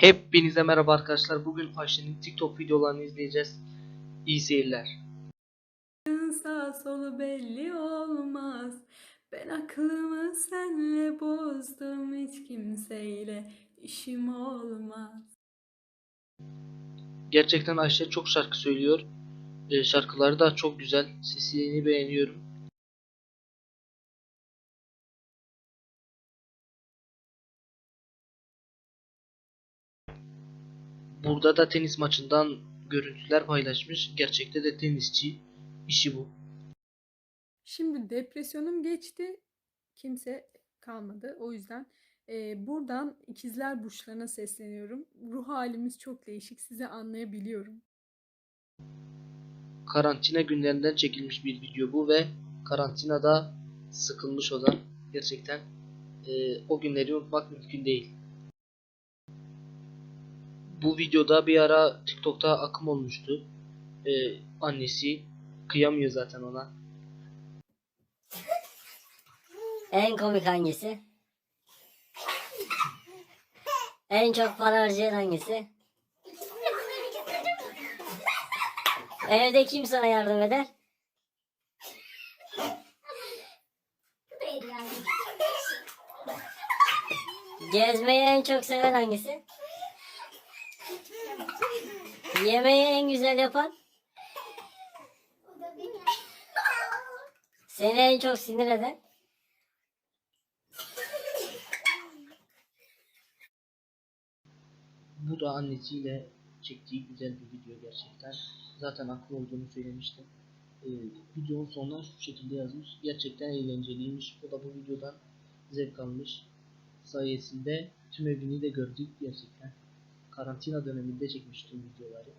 Hepinize merhaba arkadaşlar. Bugün Ayşe'nin TikTok videolarını izleyeceğiz. İyi seyirler. Sağ solu belli olmaz. Ben aklımı senle bozdum hiç kimseyle işim olmaz. Gerçekten Ayşe çok şarkı söylüyor. Ee, şarkıları da çok güzel. Sesini beğeniyorum. Burada da tenis maçından görüntüler paylaşmış. Gerçekte de tenisçi. İşi bu. Şimdi depresyonum geçti. Kimse kalmadı. O yüzden e, buradan ikizler burçlarına sesleniyorum. Ruh halimiz çok değişik. Sizi anlayabiliyorum. karantina günlerinden çekilmiş bir video bu ve karantinada sıkılmış o da gerçekten e, o günleri unutmak mümkün değil. Bu videoda bir ara TikTok'ta akım olmuştu. E, annesi kıyamıyor zaten ona. En komik hangisi? En çok para harcayan hangisi? Evde kim sana yardım eder? Gezmeyi en çok seven hangisi? Yemeği en güzel yapan? Seni en çok sinir eden? Bu da annesiyle çektiği güzel bir video gerçekten. Zaten haklı olduğunu söylemiştim. Ee, videonun sonuna şu şekilde yazmış. Gerçekten eğlenceliymiş. O da bu videodan zevk almış. Sayesinde tüm evini de gördük gerçekten. Karantina döneminde çekmiş tüm videoları.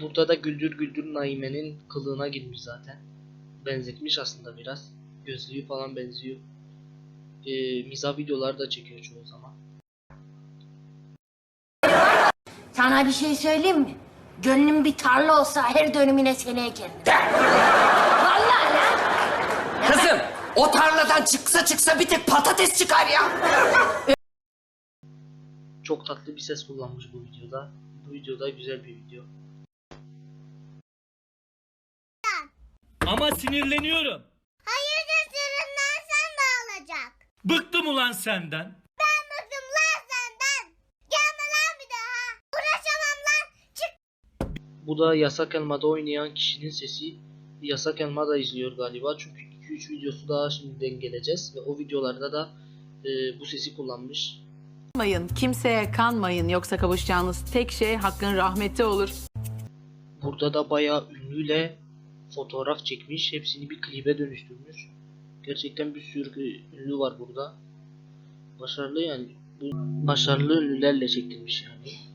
Burada da Güldür Güldür Naime'nin kılığına girmiş zaten. Benzetmiş aslında biraz. Gözlüğü falan benziyor. Ee, mizah videoları da çekiyor çoğu zaman. Sana bir şey söyleyeyim mi? Gönlüm bir tarla olsa her dönümüne seni ekerim. Vallahi lan. Kızım o tarladan çıksa çıksa bir tek patates çıkar ya. Çok tatlı bir ses kullanmış bu videoda. Bu videoda güzel bir video. Ama sinirleniyorum. Hayırdır sırrından sen de alacak. Bıktım ulan senden. Ben bıktım lan senden. Gelme lan bir daha. Uğraşamam lan. Çık. Bu da Yasak Elma'da oynayan kişinin sesi. Yasak Elma da izliyor galiba. Çünkü 2-3 videosu daha şimdiden geleceğiz. Ve o videolarda da e, bu sesi kullanmış. Kanmayın, kimseye kanmayın yoksa kavuşacağınız tek şey hakkın rahmeti olur. Burada da bayağı ünlüyle fotoğraf çekmiş. Hepsini bir klibe dönüştürmüş. Gerçekten bir sürü ünlü var burada. Başarılı yani. Başarılı ünlülerle çektirmiş yani.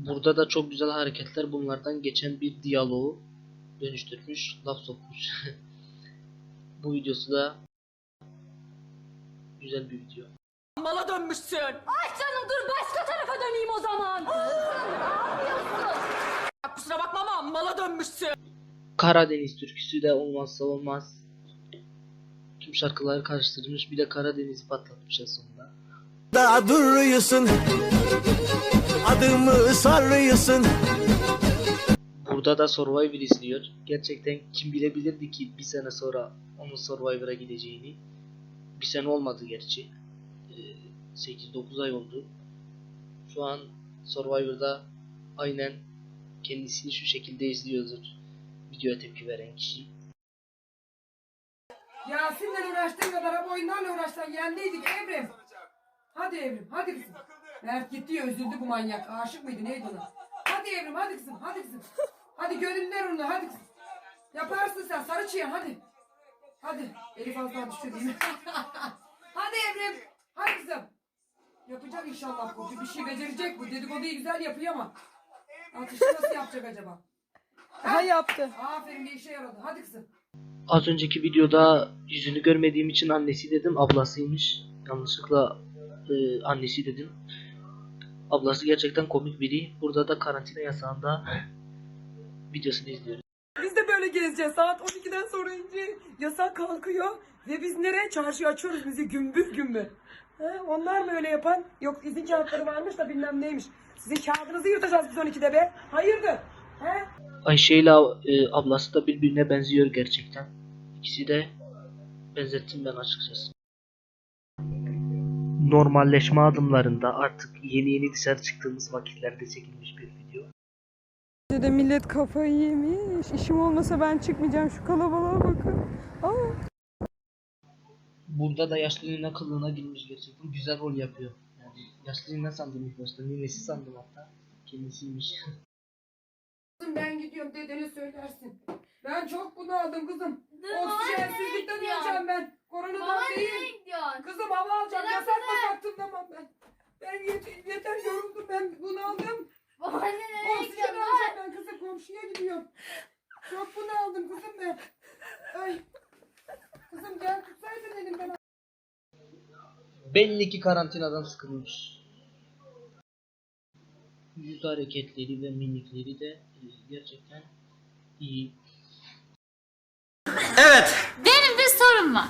Burada da çok güzel hareketler bunlardan geçen bir diyaloğu dönüştürmüş, laf sokmuş. Bu videosu da güzel bir video. Mala dönmüşsün. Ay canım dur başka tarafa döneyim o zaman. Kusura bakma ama mala dönmüşsün. Karadeniz türküsü de olmazsa olmaz. Tüm şarkıları karıştırmış bir de Karadeniz'i patlatmış en sonunda. da duruyorsun Adımı sarıyorsun Burada da Survivor izliyor. Gerçekten kim bilebilirdi ki bir sene sonra onun Survivor'a gideceğini. Bir sene olmadı gerçi. Ee, 8-9 ay oldu. Şu an Survivor'da aynen kendisini şu şekilde izliyordur. Videoya tepki veren kişi. Yasin'le uğraştığın kadar ama oyunlarla uğraşsan yendiydik Evrim. Hadi Evrim, hadi kızım. Mert gitti ya üzüldü bu manyak. Aşık mıydı neydi ona? Hadi Evrim, hadi kızım, hadi kızım. Hadi gönüller onu, hadi kızım. Yaparsın sen, sarı çiyan hadi. Hadi, Elif az daha düştü değil mi? hadi Evrim, hadi kızım. Yapacak inşallah bu. Bir- Bir şey becerecek bu. Dedikoduyu güzel yapıyor ama. Atışı nasıl yapacak acaba? Ha yaptı. Aferin bir işe yaradı. Hadi kızım. Az önceki videoda yüzünü görmediğim için annesi dedim ablasıymış. Yanlışlıkla e, annesi dedim. Ablası gerçekten komik biri. Burada da karantina yasağında videosunu izliyoruz. Biz de böyle gezeceğiz. Saat 12'den sonra ince yasak kalkıyor. Ve biz nereye? Çarşıya açıyoruz bizi gümbür gümbür. He, onlar mı öyle yapan? Yok izin kağıtları varmış da bilmem neymiş. Sizin kağıdınızı yırtacağız biz 12'de be. Hayırdır? He? Ayşe ile e, ablası da birbirine benziyor gerçekten. İkisi de benzettim ben açıkçası. Normalleşme adımlarında artık yeni yeni dışarı çıktığımız vakitlerde çekilmiş bir video. de millet kafayı yemiş. İşim olmasa ben çıkmayacağım. Şu kalabalığa bakın. Aa. Burada da yaşlı kılığına girmiş gerçekten. Güzel rol yapıyor. Yani yaşlı nene sandım ilk başta. Ninesi sandım hatta. Kendisiymiş. Kızım ben gidiyorum dedene söylersin. Ben çok bunaldım kızım. Oksijensizlikten öleceğim ben. Koronadan değil. gidiyorsun? Kızım hava alacağım. Yasak mı taktım tamam ben. Ben yeter, yeter yoruldum ben bunaldım. Babaanne nereye Oksijen gidiyorsun? alacağım ben kızım komşuya gidiyorum. Çok bunaldım kızım ben. Ay. Kızım gel tutsaydın elimden. Belli ki karantinadan sıkılmış. Yüz hareketleri ve mimikleri de e, gerçekten iyi. Evet. Benim bir sorum var.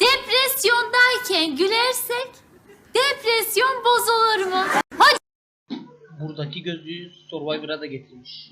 Depresyondayken gülersek depresyon bozulur mu? Buradaki gözlüğü Survivor'a da getirmiş.